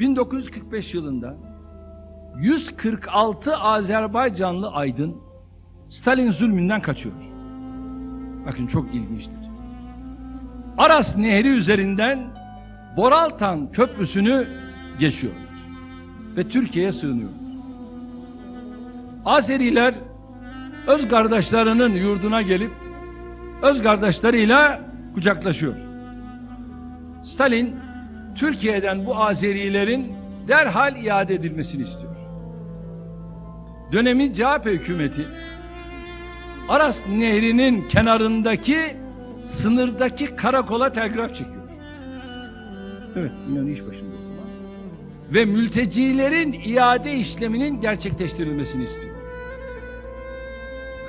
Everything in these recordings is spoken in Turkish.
1945 yılında 146 Azerbaycanlı aydın Stalin zulmünden kaçıyor. Bakın çok ilginçtir. Aras Nehri üzerinden Boraltan Köprüsü'nü geçiyorlar ve Türkiye'ye sığınıyorlar. Azeriler öz kardeşlerinin yurduna gelip öz kardeşleriyle kucaklaşıyor. Stalin Türkiye'den bu Azerilerin derhal iade edilmesini istiyor. Dönemin CHP hükümeti Aras Nehri'nin kenarındaki sınırdaki karakola telgraf çekiyor. Evet, İnönü iş başında o zaman. Ve mültecilerin iade işleminin gerçekleştirilmesini istiyor.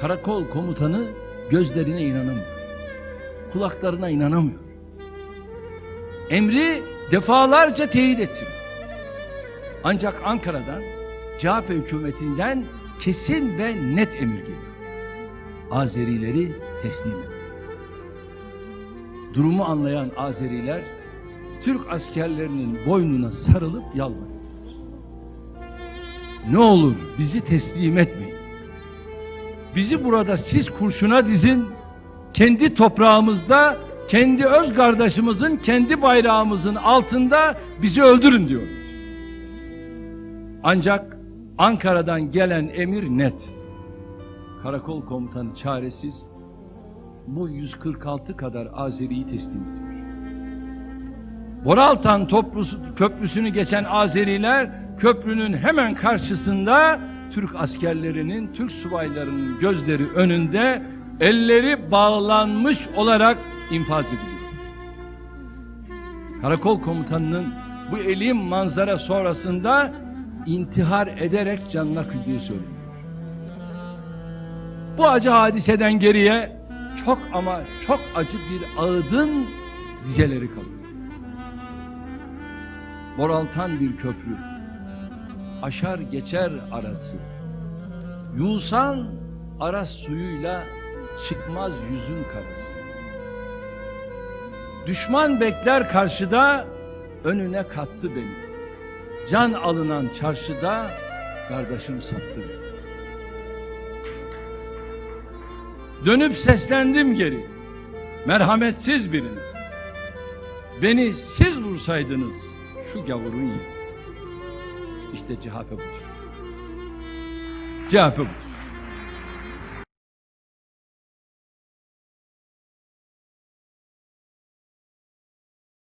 Karakol komutanı gözlerine inanamıyor. Kulaklarına inanamıyor. Emri defalarca teyit ettiriyor. Ancak Ankara'dan CHP hükümetinden kesin ve net emir geliyor. Azerileri teslim edin. Durumu anlayan Azeriler Türk askerlerinin boynuna sarılıp yalvarıyorlar. Ne olur bizi teslim etmeyin. Bizi burada siz kurşuna dizin. Kendi toprağımızda, kendi öz kardeşimizin, kendi bayrağımızın altında bizi öldürün diyor. Ancak Ankara'dan gelen emir net. Karakol komutanı çaresiz bu 146 kadar Azeri'yi teslim ediyor. Boraltan toplusu, köprüsünü geçen Azeriler köprünün hemen karşısında Türk askerlerinin, Türk subaylarının gözleri önünde elleri bağlanmış olarak infaz ediliyor. Karakol komutanının bu elim manzara sonrasında intihar ederek canına kıydığı söyleniyor. Bu acı hadiseden geriye çok ama çok acı bir ağıdın dizeleri kalıyor. Boraltan bir köprü, aşar geçer arası. Yusan aras suyuyla çıkmaz yüzün karası. Düşman bekler karşıda, önüne kattı beni. Can alınan çarşıda, kardeşim sattı beni. Dönüp seslendim geri. Merhametsiz birine. Beni siz vursaydınız şu gavurun yeri. İşte CHP budur. CHP budur.